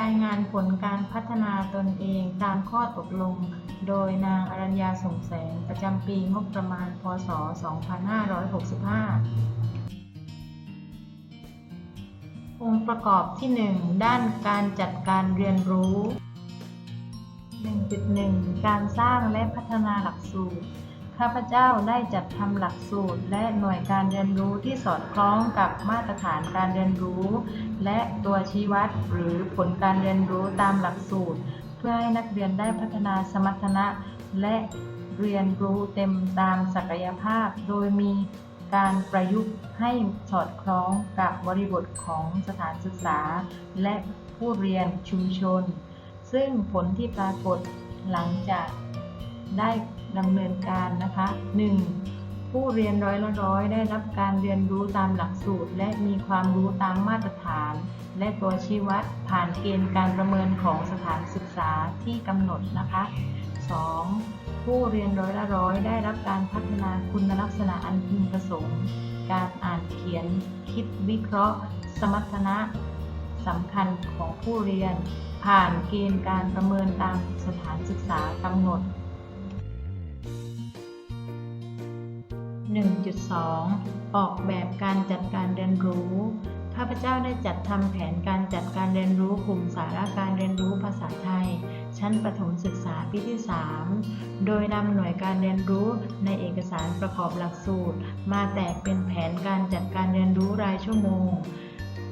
รายงานผลการพัฒนาตนเองตามข้อตกลง โดยนางอรัญญาสงแสงประจำปีงบประมาณ พศ 2565 องค์ประกอบที่ 1 ด้านการจัดการเรียนรู้ 1.1 การสร้างและพัฒนาหลักสูตร ข้าพเจ้าได้จัดทำหลักสูตรและหน่วยการเรียนรู้ที่สอดคล้องกับมาตรฐานการเรียนรู้ และตัวชี้วัดหรือผลการเรียนรู้ตามหลักสูตร เพื่อให้นักเรียนได้พัฒนาสมรรถนะ และเรียนรู้เต็มตามศักยภาพ โดยมีการประยุกต์ให้สอดคล้องกับบริบทของสถานศึกษา และผู้เรียนชุมชน ซึ่งผลที่ปรากฏหลังจากได้ ดำเนินการนะคะ 1. ผู้เรียนร้อยละร้อยได้รับการเรียนรู้ตามหลักสูตร และมีความรู้ตามมาตรฐาน และตัวชี้วัดผ่านเกณฑ์การประเมินของสถานศึกษาที่กำหนดนะคะ 2. ผู้เรียนร้อยละร้อยได้รับการพัฒนาคุณลักษณะอันพึงประสงค์ การอ่านเขียน คิดวิเคราะห์ สมรรถนะสำคัญของผู้เรียน ผ่านเกณฑ์การประเมินตามสถานศึกษากำหนด 1.2 ออกแบบการจัดการเรียนรู้ ข้าพเจ้าได้จัดทำแผนการจัดการเรียนรู้กลุ่มสาระการเรียนรู้ภาษาไทย ชั้นประถมศึกษาปีที่ 3 โดยนำหน่วยการเรียนรู้ในเอกสารประกอบหลักสูตร มาแตกเป็นแผนการจัดการเรียนรู้รายชั่วโมง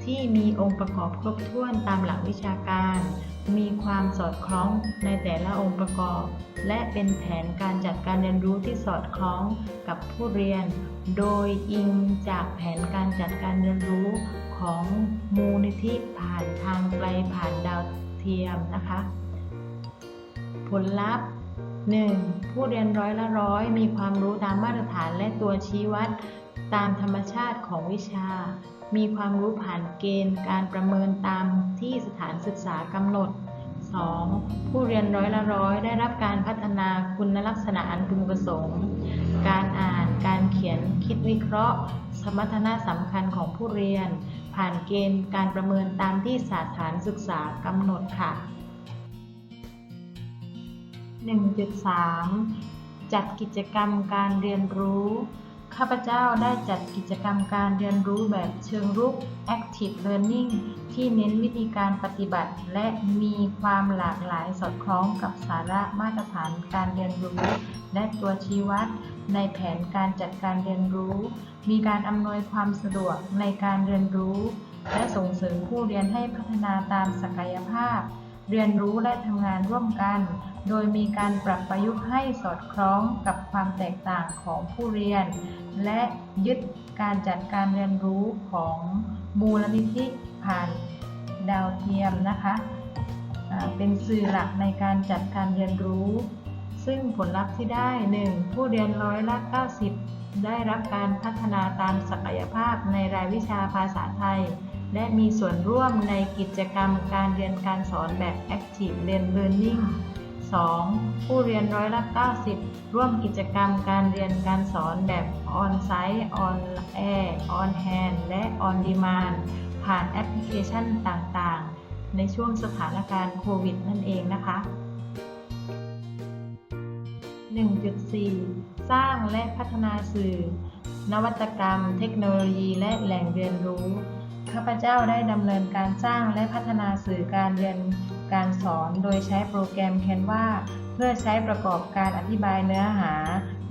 ที่มีองค์ประกอบครบถ้วนตามหลักวิชาการ มีความสอดคล้องในแต่ละองค์ประกอบ และเป็นแผนการจัดการเรียนรู้ที่สอดคล้องกับผู้เรียน โดยอิงจากแผนการจัดการเรียนรู้ของมูลนิธิผ่านทางไกลผ่านดาวเทียมนะคะ ผลลัพธ์ 1. ผู้เรียนร้อยละร้อยมีความรู้ตามมาตรฐานและตัวชี้วัดตามธรรมชาติของวิชา มีความรู้ผ่านเกณฑ์การประเมินตามที่สถานศึกษากำหนด 2. ผู้เรียนร้อยละร้อยได้รับการพัฒนาคุณลักษณะอันพึงประสงค์ การอ่าน การเขียน คิดวิเคราะห์ สมรรถนะสำคัญของผู้เรียน ผ่านเกณฑ์การประเมินตามที่สถานศึกษากำหนดค่ะ 1.3 จัดกิจกรรมการเรียนรู้ ข้าพเจ้าได้จัดกิจกรรมการเรียนรู้แบบเชิงรุก Active Learning ที่เน้นวิธีการปฏิบัติ และมีความหลากหลายสอดคล้องกับสาระมาตรฐานการเรียนรู้ และตัวชี้วัด ในแผนการจัดการเรียนรู้ มีการอำนวยความสะดวกในการเรียนรู้ และส่งเสริมผู้เรียนให้พัฒนาตามศักยภาพ เรียนรู้และทำงานร่วมกัน โดยมีการปรับประยุกต์ให้สอดคล้องกับความแตกต่างของผู้เรียน และยึดการจัดการเรียนรู้ของมูลนิธิผ่านดาวเทียมนะคะเป็นสื่อหลักในการจัดการเรียนรู้ ซึ่งผลลัพธ์ที่ได้ 1. ผู้เรียนร้อยละ 90 ได้รับการพัฒนาตามศักยภาพในรายวิชาภาษาไทย และมีส่วนร่วมในกิจกรรมการเรียนการสอนแบบ Active Learning 2. ผู้เรียนร้อยละ 90 ร่วมกิจกรรมการเรียนการสอนแบบ On-site On Air On Hand และ On Demand ผ่านแอปพลิเคชันต่างๆ ในช่วงสถานการณ์โควิดนั่นเองนะคะ 1.4 สร้างและพัฒนาสื่อ นวัตกรรม เทคโนโลยีและแหล่งเรียนรู้ ข้าพเจ้าได้ดำเนินการสร้างและพัฒนาสื่อการเรียนการสอน โดยใช้โปรแกรม Canva เพื่อใช้ประกอบการอธิบายเนื้อหา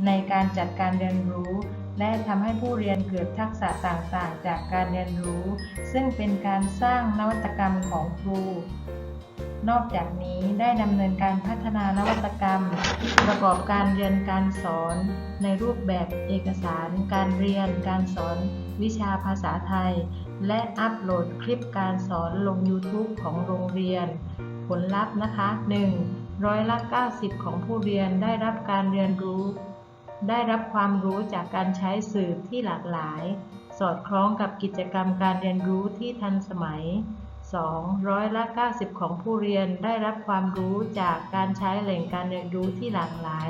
ในการจัดการเรียนรู้ และทำให้ผู้เรียนเกิดทักษะต่างๆ จากการเรียนรู้ ซึ่งเป็นการสร้างนวัตกรรมของครู นอกจากนี้ได้ดำเนินการพัฒนานวัตกรรม ประกอบการเรียนการสอน ในรูปแบบเอกสาร การเรียนการสอน วิชาภาษาไทย และอัปโหลดคลิปการสอนลง YouTube ของโรงเรียน ผลลัพธ์นะคะ 1. ร้อยละ 90 ของผู้เรียนได้รับการเรียนรู้ ได้รับความรู้จากการใช้สื่อที่หลากหลาย สอดคล้องกับกิจกรรมการเรียนรู้ที่ทันสมัย 2. ร้อยละ 90 ของผู้เรียนได้รับความรู้จากการใช้แหล่งการเรียนรู้ที่หลากหลาย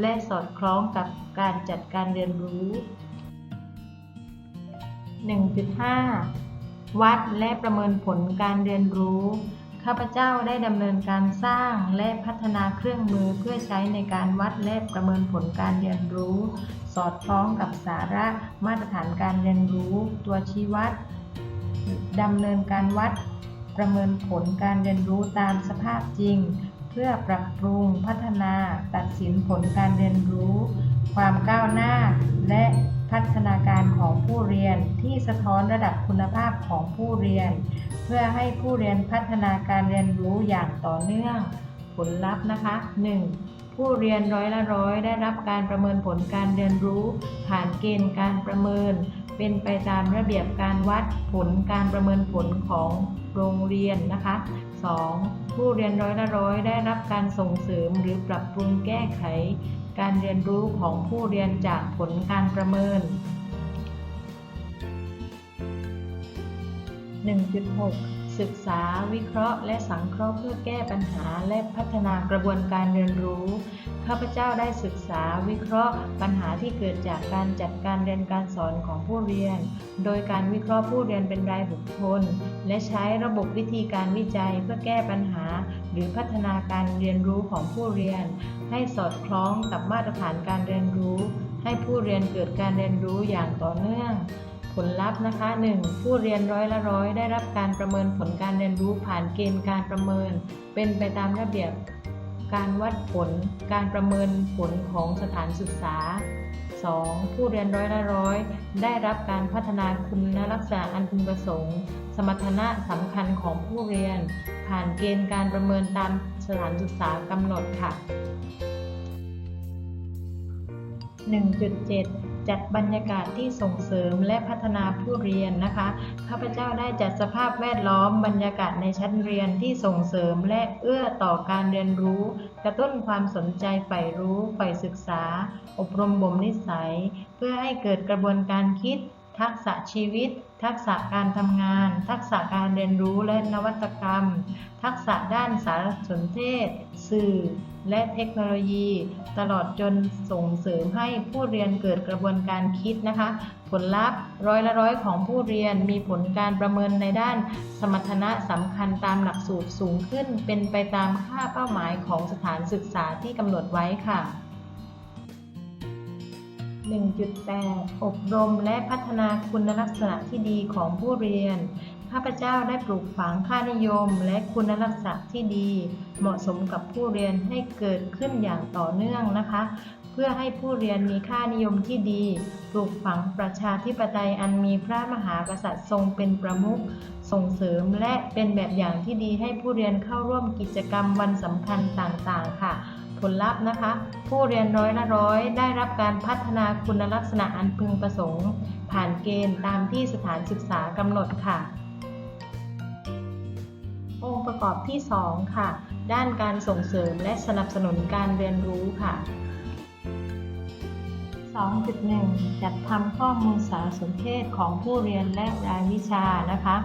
และสอดคล้องกับการจัดการเรียนรู้ 1.5 วัดและประเมินผลการเรียนรู้ ข้าพเจ้าได้ดำเนินการสร้างและพัฒนาเครื่องมือเพื่อใช้ในการวัดและประเมินผลการเรียนรู้ สอดคล้องกับสาระมาตรฐานการเรียนรู้ ตัวชี้วัดดำเนินการวัด ประเมินผลการเรียนรู้ตามสภาพจริง เพื่อปรับปรุงพัฒนาตัดสินผลการเรียนรู้ ความก้าวหน้าและ พัฒนาการของผู้เรียนที่สะท้อนระดับคุณภาพของผู้เรียน เพื่อให้ผู้เรียนพัฒนาการเรียนรู้อย่างต่อเนื่อง ผลลัพธ์นะคะ 1. ผู้เรียนร้อยละร้อยได้รับการประเมินผลการเรียนรู้ ผ่านเกณฑ์การประเมิน เป็นไปตามระเบียบการวัดผลการประเมินผลของโรงเรียนนะคะ 2. ผู้เรียนร้อยละร้อยได้รับการส่งเสริมหรือปรับปรุงแก้ไข การเรียนรู้ของผู้เรียนจากผลการประเมิน 1.6 ศึกษาวิเคราะห์ และสังเคราะห์เพื่อแก้ปัญหาและพัฒนากระบวนการเรียนรู้ ข้าพเจ้าได้ศึกษาวิเคราะห์ ปัญหาที่เกิดจากการจัดการเรียนการสอนของผู้เรียน โดยการวิเคราะห์ผู้เรียนเป็นรายบุคคล และใช้ระบบวิธีการวิจัยเพื่อแก้ปัญหา หรือพัฒนาการเรียนรู้ของผู้เรียน ให้สอดคล้องกับมาตรฐานการเรียนรู้ ให้ผู้เรียนเกิดการเรียนรู้อย่างต่อเนื่อง ผลลัพธ์นะคะ 1. ผู้เรียนร้อยละร้อยได้รับการประเมินผลการเรียนรู้ผ่านเกณฑ์การประเมิน เป็นไปตามระเบียบการวัดผล การประเมินผลของสถานศึกษา 2. ผู้เรียนร้อยละร้อย ได้รับการพัฒนาคุณลักษณะอันพึงประสงค์ สมรรถนะสำคัญของผู้เรียน ผ่านเกณฑ์การประเมินตามสถานศึกษากำหนดค่ะ 1.7 จัดบรรยากาศที่ส่งเสริมและพัฒนาผู้เรียนนะคะ ข้าพเจ้าได้จัดสภาพแวดล้อมบรรยากาศในชั้นเรียนที่ส่งเสริมและเอื้อต่อการเรียนรู้ กระตุ้นความสนใจใฝ่รู้ใฝ่ศึกษา อบรมบ่มนิสัย เพื่อให้เกิดกระบวนการคิด ทักษะชีวิต ทักษะการทำงาน ทักษะการเรียนรู้และนวัตกรรม ทักษะด้านสารสนเทศ สื่อ และเทคโนโลยี ตลอดจนส่งเสริมให้ผู้เรียนเกิดกระบวนการคิดนะคะ ผลลัพธ์ร้อยละร้อยของผู้เรียนมีผลการประเมินในด้านสมรรถนะสำคัญตามหลักสูตรสูงขึ้น เป็นไปตามค่าเป้าหมายของสถานศึกษาที่กำหนดไว้ค่ะ1.8 อบรมและพัฒนาคุณลักษณะที่ดีของผู้เรียน ข้าพเจ้าได้ปลูกฝังค่านิยม และคุณลักษณะที่ดี เหมาะสมกับผู้เรียนให้เกิดขึ้นอย่างต่อเนื่องนะคะ เพื่อให้ผู้เรียนมีค่านิยมที่ดี ปลูกฝังประชาธิปไตยอันมีพระมหากษัตริย์ทรงเป็นประมุขส่งเสริมและเป็นแบบอย่างที่ดีให้ผู้เรียนเข้าร่วมกิจกรรมวันสำคัญต่างๆ ค่ะผลลัพธ์นะคะ ผู้เรียนร้อยละร้อยได้รับการพัฒนาคุณลักษณะอันพึงประสงค์ ผ่านเกณฑ์ตามที่สถานศึกษากำหนดค่ะ องค์ประกอบที่ 2 ค่ะ ด้านการส่งเสริมและสนับสนุนการเรียนรู้ค่ะ 2.1 จัดทำข้อมูลสารสนเทศของผู้เรียนและรายวิชานะคะ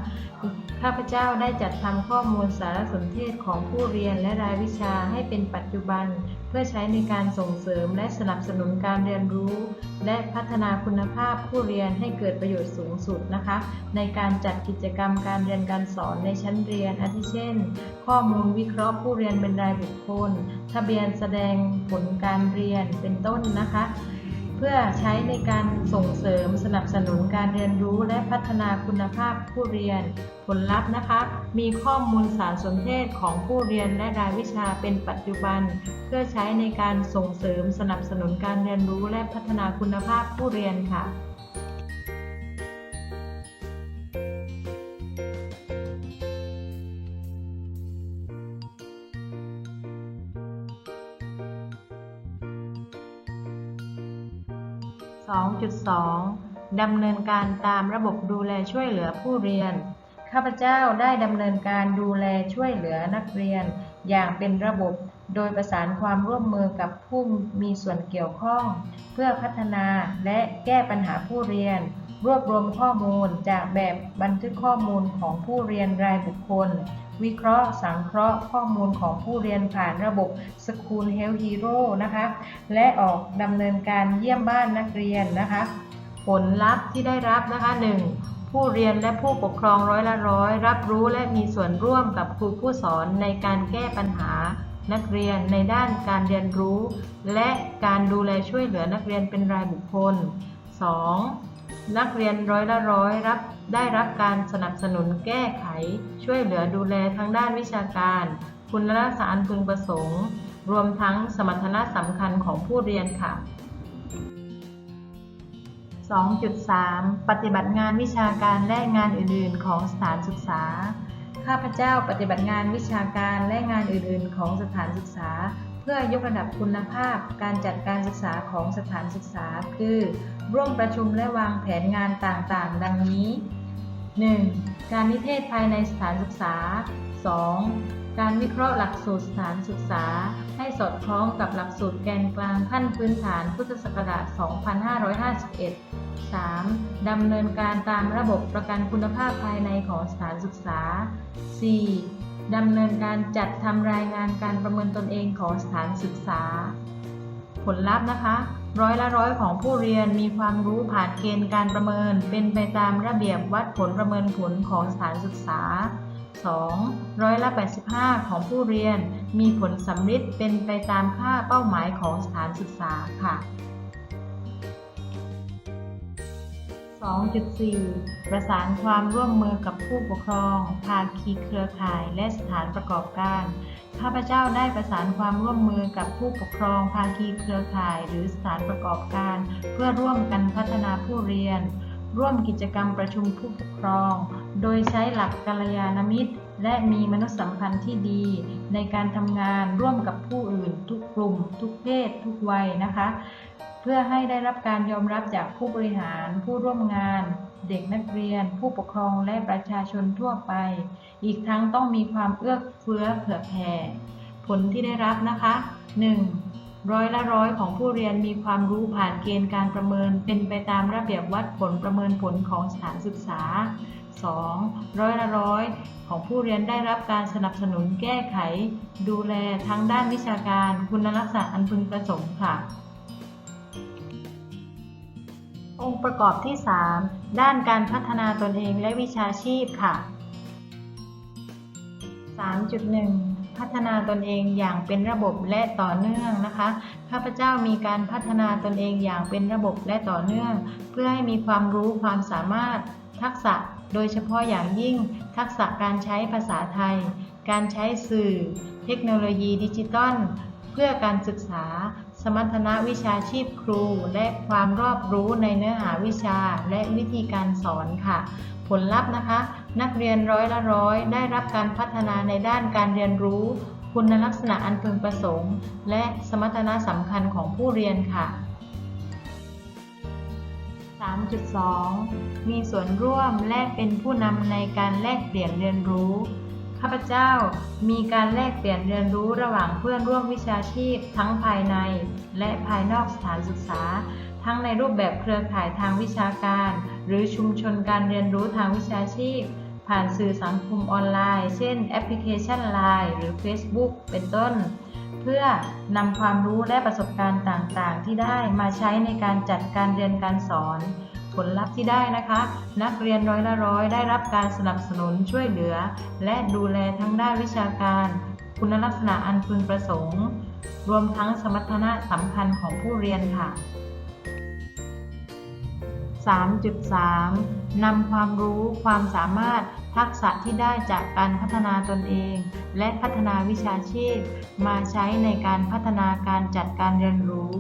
ข้าพเจ้าได้จัดทำข้อมูลสารสนเทศของผู้เรียนและรายวิชาให้เป็นปัจจุบัน เพื่อใช้ในการส่งเสริมและสนับสนุนการเรียนรู้ และพัฒนาคุณภาพผู้เรียนให้เกิดประโยชน์สูงสุดนะคะ ในการจัดกิจกรรมการเรียนการสอนในชั้นเรียนอาทิเช่น ข้อมูลวิเคราะห์ผู้เรียนเป็นรายบุคคล ทะเบียนแสดงผลการเรียนเป็นต้นนะคะ เพื่อใช้ในการส่งเสริมสนับสนุนการเรียนรู้และพัฒนาคุณภาพผู้เรียน ผลลัพธ์นะคะ มีข้อมูลสารสนเทศของผู้เรียนและรายวิชาเป็นปัจจุบัน เพื่อใช้ในการส่งเสริมสนับสนุนการเรียนรู้และพัฒนาคุณภาพผู้เรียนค่ะ 2.2 ดำเนินการตามระบบดูแลช่วยเหลือผู้เรียน ข้าพเจ้าได้ดำเนินการดูแลช่วยเหลือนักเรียน อย่างเป็นระบบ โดยประสานความร่วมมือกับผู้มีส่วนเกี่ยวข้อง เพื่อพัฒนาและแก้ปัญหาผู้เรียน รวบรวมข้อมูลจากแบบบันทึกข้อมูลของผู้เรียนรายบุคคล วิเคราะห์ สังเคราะห์ข้อมูลของผู้เรียนผ่านระบบ School Health Hero นะคะ และออกดำเนินการเยี่ยมบ้านนักเรียนนะคะ ผลลัพธ์ที่ได้รับนะคะ 1. ผผู้เรียนและผู้ปกครองร้อยละร้อย รับรู้และมีส่วนร่วมกับครูผู้สอนในการแก้ปัญหา นักเรียนในด้านการเรียนรู้ และการดูแลช่วยเหลือนักเรียนเป็นรายบุคคล 2. นักเรียนร้อยละร้อยรับได้รับการสนับสนุนแก้ไข ช่วยเหลือดูแลทั้งด้านวิชาการ คุณลักษณะอันพึงประสงค์ รวมทั้งสมรรถนะสำคัญของผู้เรียนค่ะ 2.3 ปฏิบัติงานวิชาการและงานอื่น ๆ ของสถานศึกษา ข้าพเจ้าปฏิบัติงานวิชาการและงานอื่น ๆ ของสถานศึกษา เพื่อยกระดับคุณภาพการจัดการศึกษาของสถานศึกษา คือ ร่วมประชุมและวางแผนงานต่างๆ ดังนี้ 1. การนิเทศภายในสถานศึกษา 2. การวิเคราะห์หลักสูตรสถานศึกษา ให้สอดคล้องกับหลักสูตรแกนกลางขั้นพื้นฐานพุทธศักราช 2551 3. ดำเนินการตามระบบประกันคุณภาพภายในของสถานศึกษา 4. ดำเนินการจัดทำรายงานการประเมินตนเองของสถานศึกษา ผลลัพธ์นะคะ ร้อยละร้อยของผู้เรียนมีความรู้ผ่านเกณฑ์การประเมิน เป็นไปตามระเบียบวัดผลประเมินผลของสถานศึกษา 2. ร้อยละ 85 ของผู้เรียนมีผลสำลิดเป็นไปตามค่าเป้าหมายของสถานศึกษาค่ะ 2.4 ประสานความร่วมมือกับผู้ปกครอง ภาคีเครือข่าย และสถานประกอบการ ข้าพเจ้าได้ประสานความร่วมมือกับผู้ปกครอง ภาคีเครือข่าย หรือสถานประกอบการ เพื่อร่วมกันพัฒนาผู้เรียน ร่วมกิจกรรมประชุมผู้ปกครอง โดยใช้หลักกัลยาณมิตร และมีมนุษยสัมพันธ์ที่ดี ในการทำงานร่วมกับผู้อื่น ทุกกลุ่ม ทุกเพศ ทุกวัยนะคะ พื่อให้ได้รับการยอมรับจากผู้บริหาร ผู้ร่วมงาน เด็กนักเรียน ผู้ปกครองและประชาชนทั่วไป อีกทั้งต้องมีความเอื้อเฟื้อเผื่อแผ่ผลที่ได้รับนะคะ 1. ร้อยละร้อยของผู้เรียนมีความรู้ผ่านเกณฑ์การประเมิน เป็นไปตามระเบียบวัดผลประเมินผลของสถานศึกษา 2. ร้อยละร้อยของผู้เรียนได้รับการสนับสนุนแก้ไข ดูแลทั้งด้านวิชาการ คุณลักษณะอันพึงประสงค์ค่ะ องค์ประกอบที่ 3 ด้านการพัฒนาตนเองและวิชาชีพค่ะ 3.1 พัฒนาตนเองอย่างเป็นระบบและต่อเนื่องนะคะ ข้าพเจ้ามีการพัฒนาตนเองอย่างเป็นระบบและต่อเนื่อง เพื่อให้มีความรู้ความสามารถ ทักษะ โดยเฉพาะอย่างยิ่ง ทักษะการใช้ภาษาไทย การใช้สื่อ เทคโนโลยีดิจิตอล เพื่อการศึกษา สมรรถนะวิชาชีพครู และความรอบรู้ในเนื้อหาวิชาและวิธีการสอนค่ะ ผลลัพธ์นะคะ นักเรียนร้อยละร้อยได้รับการพัฒนาในด้านการเรียนรู้ คุณลักษณะอันพึงประสงค์ และสมรรถนะสำคัญของผู้เรียนค่ะ 3.2 มีส่วนร่วมและเป็นผู้นำในการแลกเปลี่ยนเรียนรู้ ข้าพเจ้ามีการแลกเปลี่ยนเรียนรู้ระหว่างเพื่อนร่วมวิชาชีพ ทั้งภายในและภายนอกสถานศึกษา ทั้งในรูปแบบเครือข่ายทางวิชาการ หรือชุมชนการเรียนรู้ทางวิชาชีพ ผ่านสื่อสังคมออนไลน์ เช่นแอปพลิเคชัน Line หรือ Facebook เป็นต้น เพื่อนำความรู้และประสบการณ์ต่างๆ ที่ได้มาใช้ในการจัดการเรียนการสอน ผลลัพธ์ที่ได้นะคะ นักเรียนร้อยละร้อยได้รับการสนับสนุนช่วยเหลือ และดูแลทั้งด้านวิชาการ คุณลักษณะอันพึงประสงค์ รวมทั้งสมรรถนะสำคัญของผู้เรียนค่ะ 3.3 นำความรู้ความสามารถทักษะที่ได้จากการพัฒนาตนเอง และพัฒนาวิชาชีพ มาใช้ในการพัฒนาการจัดการเรียนรู้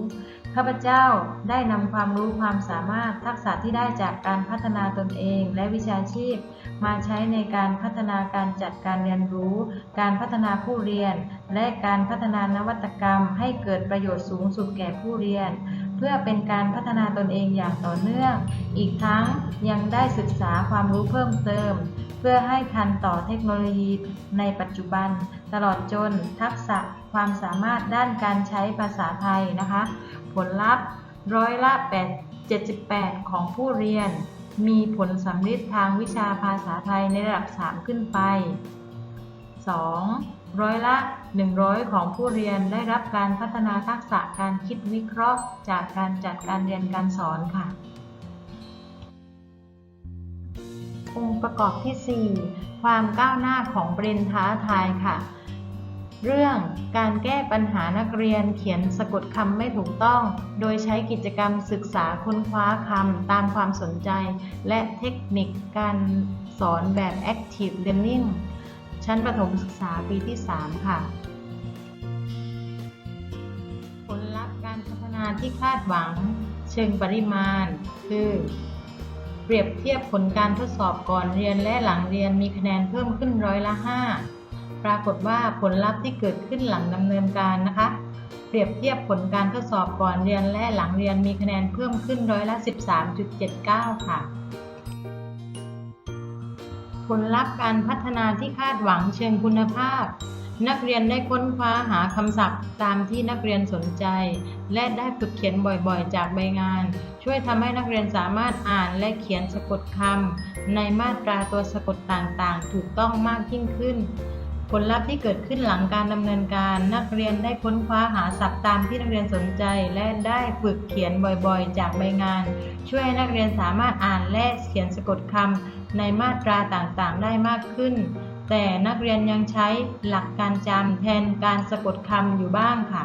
ข้าพเจ้าได้นำความรู้ความสามารถทักษะที่ได้จากการพัฒนาตนเองและวิชาชีพ มาใช้ในการพัฒนาการจัดการเรียนรู้ การพัฒนาผู้เรียน และการพัฒนานวัตกรรม ให้เกิดประโยชน์สูงสุดแก่ผู้เรียน เพื่อเป็นการพัฒนาตนเองอย่างต่อเนื่อง อีกทั้งยังได้ศึกษาความรู้เพิ่มเติม เพื่อให้ทันต่อเทคโนโลยีในปัจจุบัน ตลอดจนทักษะความสามารถด้านการใช้ภาษาไทยนะคะ ผลลัพธ์ร้อยละ 8 78 ของผู้เรียน มีผลสำลิดทางวิชาภาษาไทยในระดับ 3 ขึ้นไป 2. ร้อยละ 100 ของผู้เรียนได้รับการพัฒนาทักษะการคิดวิเคราะห์ จากการจัดการเรียนการสอนค่ะ องค์ประกอบที่ 4 ความก้าวหน้าของประเด็นท้าทายค่ะ เรื่องการแก้ปัญหานักเรียนเขียนสะกดคำไม่ถูกต้อง โดยใช้กิจกรรมศึกษาค้นคว้าคำตามความสนใจ และเทคนิคการสอนแบบ Active Learning ชั้นประถมศึกษาปีที่ 3 ค่ะ ผลลัพธ์การพัฒนาที่คาดหวัง เชิงปริมาณ คือ เปรียบเทียบผลการทดสอบก่อนเรียนและหลังเรียนมีคะแนนเพิ่มขึ้นร้อยละ 5 ปรากฏว่าผลลัพธ์ที่เกิดขึ้นหลังดำเนินการนะคะ เปรียบเทียบผลการทดสอบก่อนเรียนและหลังเรียนมีคะแนนเพิ่มขึ้นร้อยละ 13.79 ค่ะ ผลลัพธ์การพัฒนาที่คาดหวังเชิงคุณภาพ นักเรียนได้ค้นคว้าหาคำศัพท์ตามที่นักเรียนสนใจ และได้ฝึกเขียนบ่อยๆ จากใบงาน ช่วยทำให้นักเรียนสามารถอ่านและเขียนสะกดคำในมาตราตัวสะกดต่างๆ ถูกต้องมากยิ่งขึ้น ผลลัพธ์ที่เกิดขึ้นหลังการดำเนินการ นักเรียนได้ค้นคว้าหาศัพท์ตามที่นักเรียนสนใจ และได้ฝึกเขียนบ่อยๆ จากใบงาน ช่วยให้นักเรียนสามารถอ่านและเขียนสะกดคำในมาตราต่างๆ ได้มากขึ้น แต่นักเรียนยังใช้หลักการจำแทนการสะกดคำอยู่บ้างค่ะ